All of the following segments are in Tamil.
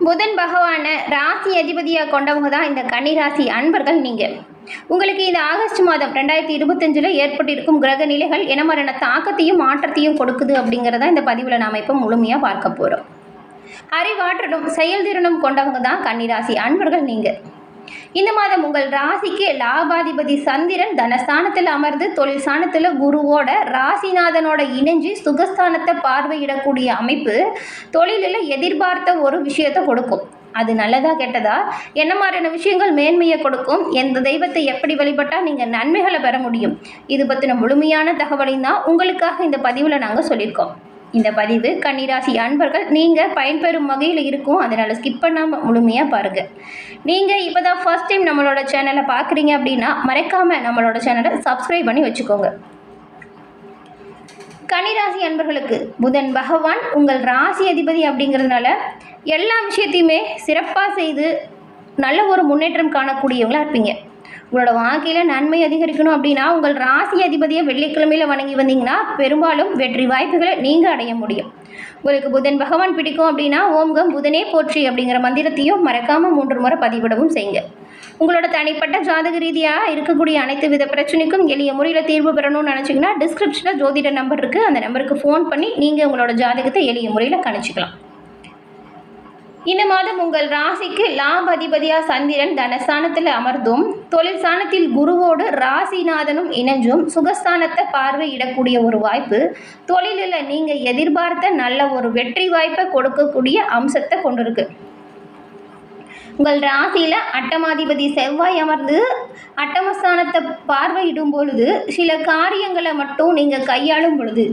புதன் பகவானை ராசி அதிபதியாக கொண்டவங்க தான் இந்த கன்னிராசி அன்பர்கள் நீங்கள் உங்களுக்கு இந்த ஆகஸ்ட் மாதம் ரெண்டாயிரத்தி இருபத்தஞ்சில் ஏற்பட்டிருக்கும் கிரக நிலைகள் என்ன தாக்கத்தையும் மாற்றத்தையும் கொடுக்குது அப்படிங்கிறத இந்த பதிவில் நாம் இப்போ முழுமையாக பார்க்க போகிறோம் அறிவாற்றலும் செயல்திறனும் கொண்டவங்க தான் கன்னிராசி அன்பர்கள் நீங்கள் இந்த மாதம் உங்கள் ராசிக்கு லாபாதிபதி சந்திரன் தனஸ்தானத்தில் அமர்ந்து தொழில் ஸ்தானத்தில் குருவோட ராசிநாதனோட இணைஞ்சு சுகஸ்தானத்தை பார்வையிடக்கூடிய அமைப்பு தொழிலில் எதிர்பார்த்த ஒரு விஷயத்தை கொடுக்கும். அது நல்லதா கெட்டதா? என்ன மாதிரியான விஷயங்கள் மேன்மையை கொடுக்கும்? எந்த தெய்வத்தை எப்படி வழிபட்டால் நீங்கள் நன்மைகளை பெற முடியும்? இது பற்றின முழுமையான தகவலையும் தான் உங்களுக்காக இந்த பதிவில் நாங்கள் சொல்லியிருக்கோம். இந்த பதிவு கன்னிராசி அன்பர்கள் நீங்கள் பயன்பெறும் வகையில் இருக்கும். அதனால் ஸ்கிப் பண்ணாமல் முழுமையாக பாருங்கள் நீங்கள் இப்போ தான் ஃபர்ஸ்ட் டைம் நம்மளோட சேனலை பார்க்குறீங்க அப்படின்னா மறக்காமல் நம்மளோட சேனலை சப்ஸ்கிரைப் பண்ணி வச்சுக்கோங்க. கன்னிராசி அன்பர்களுக்கு புதன் பகவான் உங்கள் ராசி அதிபதி அப்படிங்கிறதுனால எல்லா விஷயத்தையுமே சிறப்பாக செய்து நல்ல ஒரு முன்னேற்றம் காணக்கூடியவங்களாக இருப்பீங்க. உங்களோட வாழ்க்கையில் நன்மை அதிகரிக்கணும் அப்படின்னா உங்கள் ராசி அதிபதியை வெள்ளிக்கிழமையில் வணங்கி வந்தீங்கன்னா பெரும்பாலும் வெற்றி வாய்ப்புகளை நீங்கள் அடைய முடியும். உங்களுக்கு புதன் பகவான் பிடிக்கும் அப்படின்னா ஓம்கம் புதனே போற்றி அப்படிங்கிற மந்திரத்தையும் மறக்காமல் மூன்று முறை பதிவிடவும் செய்யுங்க. உங்களோட தனிப்பட்ட ஜாதக ரீதியாக இருக்கக்கூடிய அனைத்து வித பிரச்சனைக்கும் எளிய முறையில் தீர்வு பெறணும்னு நினச்சிங்கன்னா டிஸ்கிரிப்ஷனில் ஜோதிட நம்பர் இருக்குது அந்த நம்பருக்கு ஃபோன் பண்ணி நீங்கள் உங்களோட ஜாதகத்தை எளிய முறையில் கணிச்சிக்கலாம். இந்த மாதம் உங்கள் ராசிக்கு லாப அதிபதியாக சந்திரன் தனஸ்தானத்தில் அமர்ந்தும் தொழில் ஸ்தானத்தில் குருவோடு ராசிநாதனும் இணைஞ்சும் சுகஸ்தானத்தை பார்வையிடக்கூடிய ஒரு வாய்ப்பு தொழிலில் நீங்கள் எதிர்பார்த்த நல்ல ஒரு வெற்றி வாய்ப்பை கொடுக்கக்கூடிய அம்சத்தை கொண்டிருக்கு. உங்கள் ராசியில் அட்டமாதிபதி செவ்வாய் அமர்ந்து அட்டமஸ்தானத்தை பார்வையிடும் பொழுது சில காரியங்களை மட்டும் நீங்கள் கையாளும் பொழுது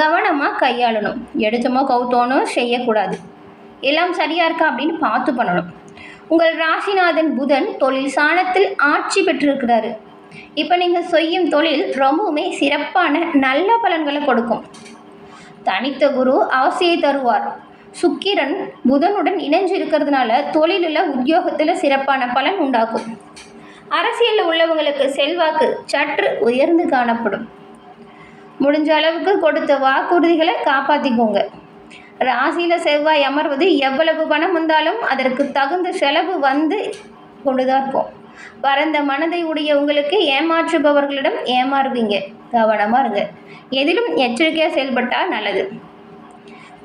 கவனமாக கையாளணும். எடுத்தமோ கவுத்தோனோ செய்யக்கூடாது. எல்லாம் சரியாக இருக்கா அப்படின்னு பார்த்து பண்ணணும். உங்கள் ராசிநாதன் புதன் தொழில் சாணத்தில் ஆட்சி பெற்றிருக்கிறாரு. இப்போ நீங்கள் செய்யும் தொழில் ரொம்பவுமே சிறப்பான நல்ல பலன்களை கொடுக்கும். தனித்த குரு ஆசையை தருவார். சுக்கிரன் புதனுடன் இணைஞ்சு இருக்கிறதுனால தொழிலில் உத்தியோகத்தில் சிறப்பான பலன் உண்டாக்கும் அரசியலில் உள்ளவங்களுக்கு செல்வாக்கு சற்று உயர்ந்து காணப்படும். முடிஞ்ச அளவுக்கு கொடுத்த வாக்குறுதிகளை காப்பாற்றிக்கோங்க ராசியில் செவ்வாய் அமர்வது எவ்வளவு பணம் வந்தாலும் அதற்கு தகுந்த செலவு வந்து கொண்டு தான் இருக்கும். பரந்த மனதை உடைய உங்களுக்கு ஏமாற்றுபவர்களிடம் ஏமாறுவீங்க. கவனமாக இருங்க. எதிலும் எச்சரிக்கையாக செயல்பட்டால் நல்லது.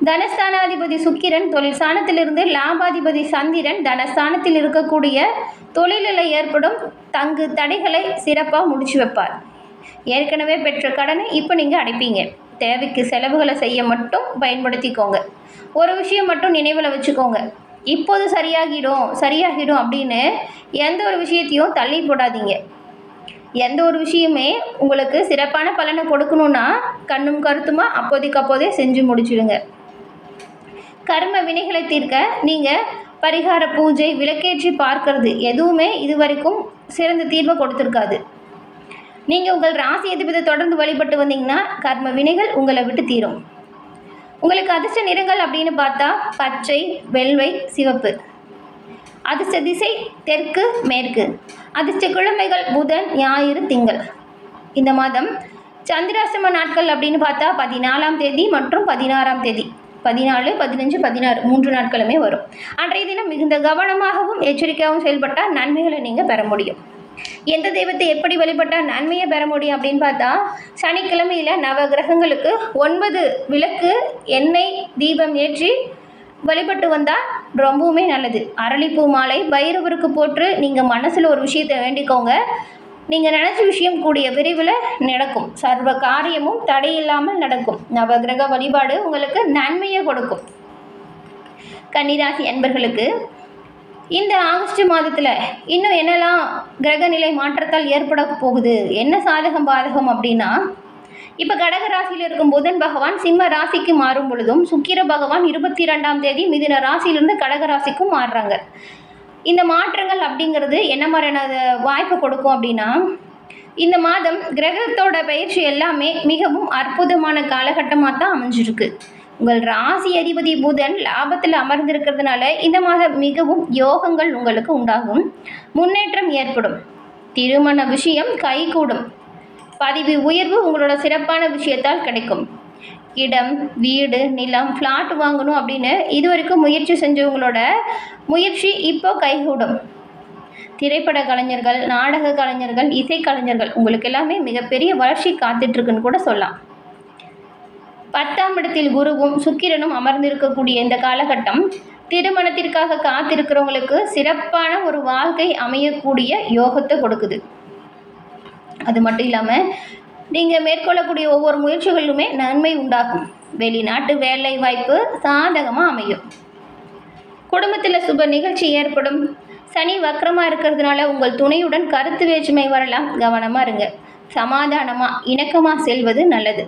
தனஸ்தானாதிபதி சுக்கிரன் தொழில் ஸ்தானத்திலிருந்து லாபாதிபதி சந்திரன் தனஸ்தானத்தில் இருக்கக்கூடிய தொழிலில் ஏற்படும் தங்கு தடைகளை சிறப்பாக முடிச்சு வைப்பார். ஏற்கனவே பெற்ற கடனை இப்போ நீங்கள் அடைப்பீங்க. தேவைக்கு செலவுகளை செய்ய மட்டும் பயன்படுத்திக்கோங்க. ஒரு விஷயம் மட்டும் நினைவில் வச்சுக்கோங்க. இப்போது சரியாகிடும் சரியாகிடும் அப்படின்னு எந்த ஒரு விஷயத்தையும் தள்ளி போடாதீங்க. எந்த ஒரு விஷயமே உங்களுக்கு சிறப்பான பலனை கொடுக்கணுன்னா கண்ணும் கருத்துமா அப்போதைக்கு அப்போதே செஞ்சு முடிச்சிடுங்க. கர்ம வினைகளை தீர்க்க நீங்கள் பரிகார பூஜை விளக்கேற்றி பார்க்கறது எதுவுமே இது வரைக்கும் சிறந்த தீர்வை கொடுத்துருக்காது. நீங்கள் உங்கள் ராசி அதிபதி தொடர்ந்து வழிபட்டு வந்தீங்கன்னா கர்ம வினைகள் உங்களை விட்டு தீரும். உங்களுக்கு அதிர்ஷ்ட நிறங்கள் அப்படின்னு பார்த்தா பச்சை வெள்வை சிவப்பு. அதிர்ஷ்ட திசை தெற்கு மேற்கு. அதிர்ஷ்ட கிழமைகள் புதன் ஞாயிறு திங்கள். இந்த மாதம் சந்திராசிரம நாட்கள் அப்படின்னு பார்த்தா பதினாலாம் தேதி மற்றும் பதினாறாம் தேதி. பதினாலு பதினஞ்சு பதினாறு மூன்று நாட்களுமே வரும். அன்றைய தினம் மிகுந்த கவனமாகவும் எச்சரிக்கையாகவும் செயல்பட்டால் நன்மைகளை நீங்கள் பெற முடியும். எந்த தெய்வத்தை எப்படி வழிபட்டால் நன்மையை பெற முடியும் அப்படின்னு பார்த்தா சனிக்கிழமையில் நவ கிரகங்களுக்கு ஒன்பது விளக்கு எண்ணெய் தீபம் ஏற்றி வழிபட்டு வந்தால் ரொம்பவுமே நல்லது. அரளிப்பூ மாலை பைரவருக்கு போட்டு நீங்கள் மனசில் ஒரு விஷயத்தை வேண்டிக்கோங்க. நீங்கள் நினச்ச விஷயம் கூடிய விரைவில் நடக்கும். சர்வ காரியமும் தடையில்லாமல் நடக்கும். நவகிரக வழிபாடு உங்களுக்கு நன்மையை கொடுக்கும். கன்னிராசி அன்பர்களுக்கு இந்த ஆகஸ்ட் மாதத்தில் இன்னும் என்னெல்லாம் கிரகநிலை மாற்றத்தால் ஏற்பட போகுது? என்ன சாதகம் பாதகம் அப்படின்னா இப்போ கடக ராசியில் இருக்கும் புதன் பகவான் சிம்ம ராசிக்கு மாறும் பொழுதும் சுக்கிர பகவான் இருபத்தி ரெண்டாம் தேதி மிதுன ராசியிலிருந்து கடக ராசிக்கும் மாறுறாங்க. இந்த மாற்றங்கள் அப்படிங்கிறது என்ன மாதிரியான வாய்ப்பு கொடுக்கும் அப்படின்னா இந்த மாதம் கிரகத்தோட பயிற்சி எல்லாமே மிகவும் அற்புதமான காலகட்டமாக தான் அமைஞ்சிருக்கு. உங்கள் ராசி அதிபதி புதன் லாபத்தில் அமர்ந்திருக்கிறதுனால இந்த மாதம் மிகவும் யோகங்கள் உங்களுக்கு உண்டாகும். முன்னேற்றம் ஏற்படும். திருமண விஷயம் கைகூடும். பதவி உயர்வு உங்களோட சிறப்பான விஷயத்தால் கிடைக்கும். இடம் வீடு நிலம் ஃப்ளாட் வாங்கணும் அப்படின்னு இது வரைக்கும் முயற்சி செஞ்சவங்களோட முயற்சி இப்போ கைகூடும். திரைப்பட கலைஞர்கள் நாடக கலைஞர்கள் இசை கலைஞர்கள் உங்களுக்கு எல்லாமே மிகப்பெரிய வளர்ச்சி காத்துட்ருக்குன்னு கூட சொல்லலாம். பத்தாம் இடத்தில் குருவும் சுக்கிரனும் அமர்ந்திருக்கக்கூடிய இந்த காலகட்டம் திருமணத்திற்காக காத்திருக்கிறவங்களுக்கு சிறப்பான ஒரு வாழ்க்கை அமையக்கூடிய யோகத்தை கொடுக்குது. அது மட்டும் இல்லாமல் நீங்கள் மேற்கொள்ளக்கூடிய ஒவ்வொரு முயற்சிகளுமே நன்மை உண்டாகும். வெளிநாட்டு வேலை வாய்ப்பு சாதகமாக அமையும். குடும்பத்தில் சுப நிகழ்ச்சி ஏற்படும். சனி வக்கரமாக இருக்கிறதுனால உங்கள் துணையுடன் கருத்து வேற்றுமை வரலாம். கவனமாக இருங்க. சமாதானமாக இணக்கமாக செல்வது நல்லது.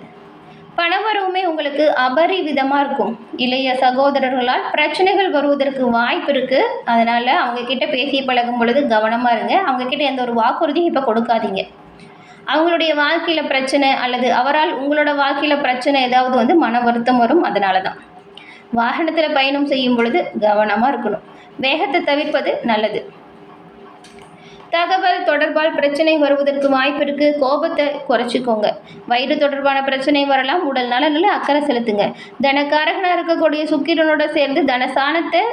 பணவரவுமே உங்களுக்கு அபரிவிதமாக இருக்கும். இளைய சகோதரர்களால் பிரச்சனைகள் வருவதற்கு வாய்ப்பு இருக்குது அதனால் அவங்கக்கிட்ட பேசி பழகும் பொழுது கவனமாக இருங்க. அவங்கக்கிட்ட எந்த ஒரு வாக்குறுதியும் இப்போ கொடுக்காதீங்க. அவங்களுடைய வாழ்க்கையில் பிரச்சனை அல்லது அவரால் உங்களோட வாழ்க்கையில் பிரச்சனை ஏதாவது வந்து மன வருத்தம் வரும். அதனால தான் வாகனத்தில் பயணம் செய்யும் பொழுது கவனமாக இருக்கணும். வேகத்தை தவிர்ப்பது நல்லது. தகவல் தொடர்பால் பிரச்சனை வருவதற்கு வாய்ப்பு இருக்கு. கோபத்தை குறைச்சிக்கோங்க. வயிறு தொடர்பான பிரச்சனை வரலாம். உடல் நலனில் அக்கறை செலுத்துங்க. தனக்காரகனாக இருக்கக்கூடிய சுக்கிரனோட சேர்ந்து தனசானத்தை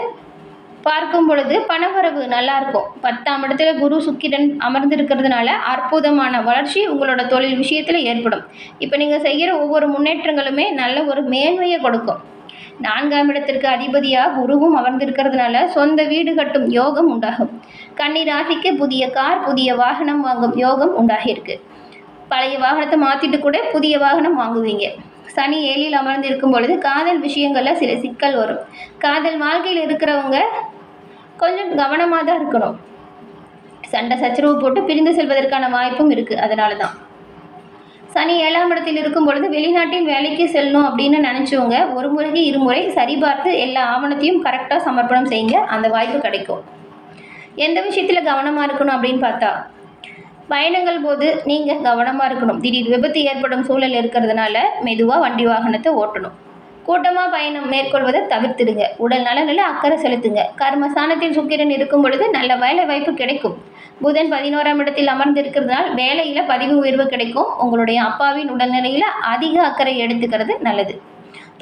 பார்க்கும் பொழுது பணவரவு நல்லா இருக்கும். பத்தாம் இடத்துல குரு சுக்கிரன் அமர்ந்திருக்கிறதுனால அற்புதமான வளர்ச்சி உங்களோட தொழில் விஷயத்தில் ஏற்படும். இப்போ நீங்கள் செய்கிற ஒவ்வொரு முன்னேற்றங்களுமே நல்ல ஒரு மேன்மையை கொடுக்கும். நான்காம் இடத்திற்கு அதிபதியாக குருவும் அமர்ந்திருக்கிறதுனால சொந்த வீடு கட்டும் யோகம் உண்டாகும். கன்னி ராசிக்கு புதிய கார் புதிய வாகனம் வாங்கும் யோகம் உண்டாகியிருக்கு. பழைய வாகனத்தை மாற்றிட்டு கூட புதிய வாகனம் வாங்குவீங்க. சனி ஏழில் அமர்ந்திருக்கும் பொழுது காதல் விஷயங்களில் சில சிக்கல் வரும். காதல் வாழ்க்கையில் இருக்கிறவங்க கொஞ்சம் கவனமாக தான் இருக்கணும். சண்டை சச்சரவு போட்டு பிரிந்து செல்வதற்கான வாய்ப்பும் இருக்குது அதனால தான் சனி ஏழாம் இடத்தில் இருக்கும் பொழுது வெளிநாட்டில் வேலைக்கு செல்லணும் அப்படின்னு நினச்சவங்க ஒரு முறைக்கு இருமுறை சரிபார்த்து எல்லா ஆவணத்தையும் கரெக்டாக சமர்ப்பணம் செய்யுங்க. அந்த வாய்ப்பு கிடைக்கும். எந்த விஷயத்தில் கவனமாக இருக்கணும் அப்படின்னு பார்த்தா பயணங்கள் போது நீங்கள் கவனமாக இருக்கணும். திடீர் விபத்து ஏற்படும் சூழல் இருக்கிறதுனால மெதுவாக வண்டி வாகனத்தை ஓட்டணும். கூட்டமாக பயணம் மேற்கொள்வதை தவிர்த்திடுங்க. உடல் நலனில் அக்கறை செலுத்துங்க. கர்மஸ்தானத்தில் சுக்கிரன் இருக்கும் பொழுது நல்ல வேலை வாய்ப்பு கிடைக்கும். புதன் பதினோராம் இடத்தில் அமர்ந்திருக்கிறதுனால் வேலையில் பதிவு உயர்வு கிடைக்கும். உங்களுடைய அப்பாவின் உடல்நிலையில் அதிக அக்கறை எடுத்துக்கிறது நல்லது.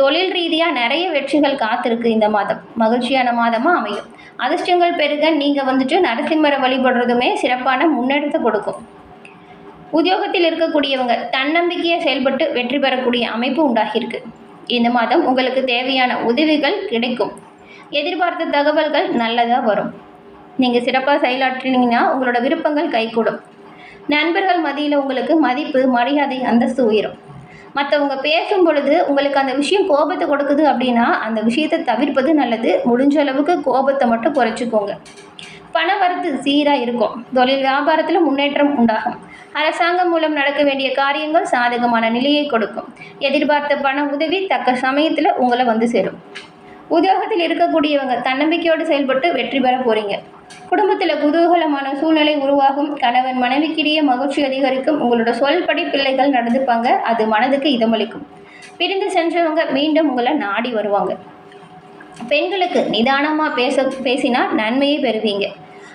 தொழில் ரீதியாக நிறைய வெற்றிகள் காத்திருக்கு இந்த மாதம். மகிழ்ச்சியான மாதமாக அமையும். அதிர்ஷ்டங்கள் பெருக நீங்கள் வந்துட்டு நரசிம்மரை வழிபடுறதுமே சிறப்பான முன்னெடுத்து கொடுக்கும். உத்தியோகத்தில் இருக்கக்கூடியவங்க தன்னம்பிக்கையை செயல்பட்டு வெற்றி பெறக்கூடிய அமைப்பு உண்டாகியிருக்கு. இந்த மாதம் உங்களுக்கு தேவையான உதவிகள் கிடைக்கும். எதிர்பார்த்த தகவல்கள் நல்லதாக வரும். நீங்கள் சிறப்பாக செயலாற்றினீங்கன்னா உங்களோட விருப்பங்கள் கைகூடும். நண்பர்கள் மதியில் உங்களுக்கு மதிப்பு மரியாதை அந்தஸ்து உயரும். மற்றவங்க பேசும் பொழுது உங்களுக்கு அந்த விஷயம் கோபத்தை கொடுக்குது அப்படின்னா அந்த விஷயத்தை தவிர்ப்பது நல்லது. முடிஞ்ச அளவுக்கு கோபத்தை மட்டும் குறைச்சிக்கோங்க. பண வரத்து சீராக இருக்கும். தொழில் வியாபாரத்தில் முன்னேற்றம் உண்டாகும். அரசாங்கம் மூலம் நடக்க வேண்டிய காரியங்கள் சாதகமான நிலையை கொடுக்கும். எதிர்பார்த்த பண உதவி தக்க சமயத்தில் உங்களை வந்து சேரும். உத்தியோகத்தில் இருக்கக்கூடியவங்க தன்னம்பிக்கையோடு செயல்பட்டு வெற்றி பெற போகிறீங்க குடும்பத்தில் குதூகலமான சூழ்நிலை உருவாகும். கணவன் மனைவிக்கிடையே மகிழ்ச்சி அதிகரிக்கும். உங்களோட சொல்படி பிள்ளைகள் நடந்துப்பாங்க. அது மனதுக்கு இதமளிக்கும். பிரிந்து சென்றவங்க மீண்டும் உங்களை நாடி வருவாங்க. பெண்களுக்கு நிதானமாக பேச பேசினா நன்மையை பெறுவீங்க.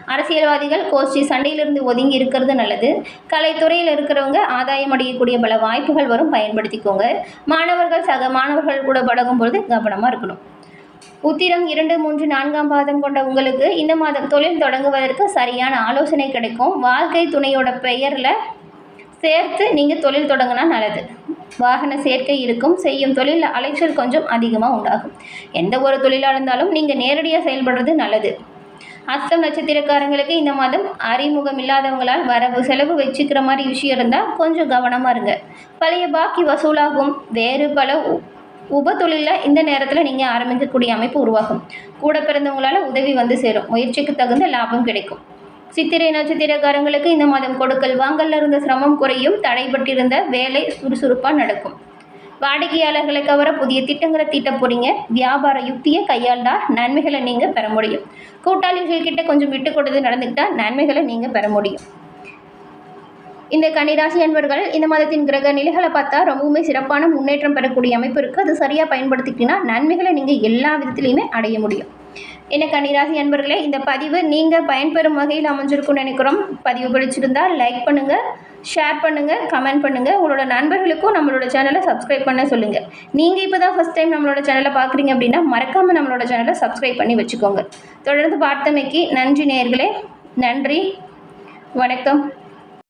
அரசியல்வாதிகள் கோஷ்டி சண்டையிலிருந்து ஒதுங்கி இருக்கிறது நல்லது. கலைத்துறையில் இருக்கிறவங்க ஆதாயம் அடையக்கூடிய பல வாய்ப்புகள் வரும். பயன்படுத்திக்கோங்க. மாணவர்கள் சக மாணவர்கள் கூட பழகும் பொழுது கவனமாக இருக்கணும். உத்திரம் இரண்டு மூன்று நான்காம் பாதம் கொண்ட உங்களுக்கு இந்த மாதம் தொழில் தொடங்குவதற்கு சரியான ஆலோசனை கிடைக்கும். வாழ்க்கை துணையோட பெயரில் சேர்த்து நீங்கள் தொழில் தொடங்கினா நல்லது. வாகன சேர்க்கை இருக்கும். செய்யும் தொழில் அலைச்சல் கொஞ்சம் அதிகமாக உண்டாகும். எந்த ஒரு தொழிலாக இருந்தாலும் நீங்கள் நேரடியாக செயல்படுறது நல்லது. அஸ்தம் நட்சத்திரக்காரங்களுக்கு இந்த மாதம் அறிமுகம் இல்லாதவங்களால் வரவு செலவு வச்சுக்கிற மாதிரி விஷயம் இருந்தால் கொஞ்சம் கவனமாக இருங்க. பழைய பாக்கி வசூலாகும். வேறு பல உ- உப தொழிலில் இந்த நேரத்தில் நீங்கள் ஆரம்பிக்கக்கூடிய அமைப்பு உருவாகும். கூட பிறந்தவங்களால் உதவி வந்து சேரும். முயற்சிக்கு தகுந்த லாபம் கிடைக்கும். சித்திரை நட்சத்திரக்காரங்களுக்கு இந்த மாதம் கொடுக்கல். வாங்கல்ல இருந்த சிரமம் குறையும். தடைபட்டிருந்த வேலை சுறுசுறுப்பாக நடக்கும். வாடிக்கையாளர்களை கவர புதிய திட்டங்களை தீட்ட போறீங்க. வியாபார யுக்தியை கையாண்டா நன்மைகளை நீங்கள் பெற முடியும். கூட்டாளிகள் கிட்ட கொஞ்சம் விட்டு கொடுத்து நடந்துக்கிட்டா நன்மைகளை நீங்கள் பெற முடியும். இந்த கன்னிராசி அன்பர்கள் இந்த மாதத்தின் கிரக நிலைகளை பார்த்தா ரொம்பவுமே சிறப்பான முன்னேற்றம் பெறக்கூடிய அமைப்பு இருக்குது அது சரியாக பயன்படுத்திக்கிட்டீங்கன்னா நன்மைகளை நீங்கள் எல்லா விதத்திலையுமே அடைய முடியும். என்ன கன்னிராசி அன்பர்களே இந்த பதிவு நீங்கள் பயன்பெறும் வகையில் அமைஞ்சிருக்கும்னு நினைக்கிறோம். பதிவு பிடிச்சிருந்தால் லைக் பண்ணுங்கள் ஷேர் பண்ணுங்கள் கமெண்ட் பண்ணுங்கள் உங்களோட நண்பர்களுக்கும் நம்மளோட சேனலை சப்ஸ்கிரைப் பண்ண சொல்லுங்கள் நீங்கள் இப்போ தான் ஃபஸ்ட் டைம் நம்மளோட சேனலை பார்க்குறீங்க அப்படின்னா மறக்காமல் நம்மளோட சேனலை சப்ஸ்கிரைப் பண்ணி வச்சுக்கோங்க. தொடர்ந்து பார்த்தமைக்கு நன்றி நேயர்களே. நன்றி. வணக்கம்.